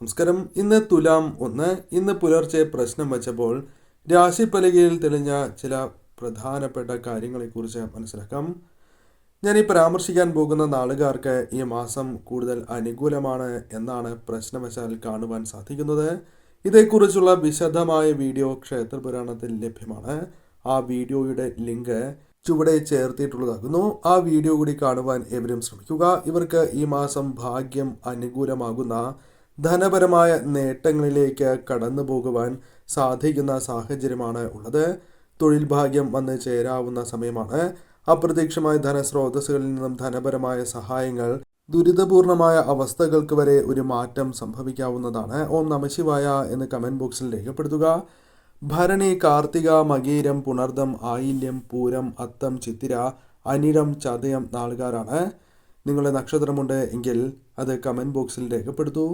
നമസ്കാരം. ഇന്ന് തുലാം ഒന്ന്. ഇന്ന് പുലർച്ചെ പ്രശ്നം വച്ചപ്പോൾ രാശിപ്പലകയിൽ തെളിഞ്ഞ ചില പ്രധാനപ്പെട്ട കാര്യങ്ങളെക്കുറിച്ച് മനസ്സിലാക്കാം. ഞാൻ ഈ പരാമർശിക്കാൻ പോകുന്ന നാളുകാർക്ക് ഈ മാസം കൂടുതൽ അനുകൂലമാണ് എന്നാണ് പ്രശ്നം പ്രശ്നവശാൽ കാണുവാൻ സാധിക്കുന്നത്. ഇതേക്കുറിച്ചുള്ള വിശദമായ വീഡിയോ ക്ഷേത്രപുരാണത്തിൽ ലഭ്യമാണ്. ആ വീഡിയോയുടെ ലിങ്ക് ചുവടെ ചേർത്തിട്ടുള്ളതാകുന്നു. ആ വീഡിയോ കൂടി കാണുവാൻ എവരും ശ്രമിക്കുക. ഇവർക്ക് ഈ മാസം ഭാഗ്യം അനുകൂലമാകുന്ന ധനപരമായ നേട്ടങ്ങളിലേക്ക് കടന്നു പോകുവാൻ സാധിക്കുന്ന സാഹചര്യമാണ് ഉള്ളത്. തൊഴിൽ ഭാഗ്യം വന്ന് ചേരാവുന്ന സമയമാണ്. അപ്രത്യക്ഷമായ ധനസ്രോതസ്സുകളിൽ നിന്നും ധനപരമായ സഹായങ്ങൾ ദുരിതപൂർണമായ അവസ്ഥകൾക്ക് വരെ ഒരു മാറ്റം സംഭവിക്കാവുന്നതാണ്. ഓം നമശിവായ എന്ന് കമന്റ് ബോക്സിൽ രേഖപ്പെടുത്തുക. ഭരണി കാർത്തിക മകീരം പുണർദം ആയില്യം പൂരം അത്തം ചിത്തിര അനിരം ചതയം നാളുകാരാണ്. നിങ്ങളുടെ നക്ഷത്രമുണ്ട് എങ്കിൽ അത് കമന്റ് ബോക്സിൽ രേഖപ്പെടുത്തൂ.